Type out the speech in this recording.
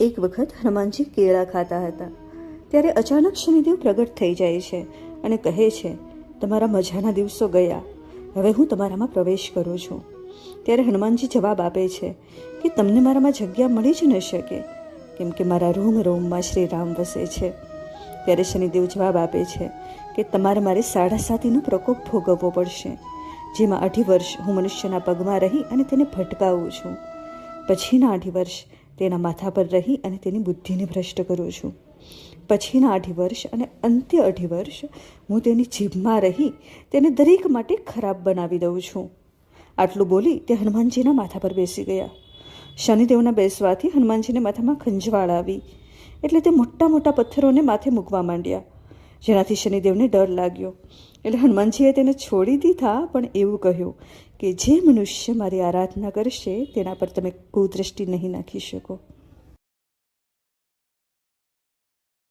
એક વખત હનુમાનજી કેળા ખાતા હતા. ત્યારે અચાનક શનિદેવ પ્રગટ થઈ જાય છે અને કહે છે, તમારા મજાના દિવસો ગયા. હવે હું તમારામાં પ્રવેશ કરું છું. ત્યારે હનુમાનજી જવાબ આપે છે કે, તમને મારામાં જગ્યા મળી જ ન શકે, કેમ કે મારા રૂમ રોમમાં શ્રી રામ વસે છે. ત્યારે શનિદેવ જવાબ આપે છે કે, તમારે મારે સાડા સાતીનો પ્રકોપ ભોગવવો પડશે, જેમાં અઢી વર્ષ હું મનુષ્યના પગમાં રહી અને તેને ભટકાવું છું. પછીના અઢી વર્ષ તેના માથા પર રહી અને તેની બુદ્ધિને ભ્રષ્ટ કરું છું. પછીના અઢી વર્ષ અને અંત્ય અઢી વર્ષ હું તેની જીભમાં રહી તેને દરેક માટે ખરાબ બનાવી દઉં છું. આટલું બોલી તે હનુમાનજીના માથા પર બેસી ગયા. શનિદેવના બેસવાથી હનુમાનજીને માથામાં ખંજવાળ આવી. એટલે તે મોટા મોટા પથ્થરોને માથે મૂકવા માંડ્યા. જેનાથી શનિદેવને ડર લાગ્યો. એટલે હનુમાનજીએ તેને છોડી દીધા, પણ એવું કહ્યું કે જે મનુષ્ય મારી આરાધના કરશે તેના પર તમે કુદૃષ્ટિ નહીં નાખી શકો.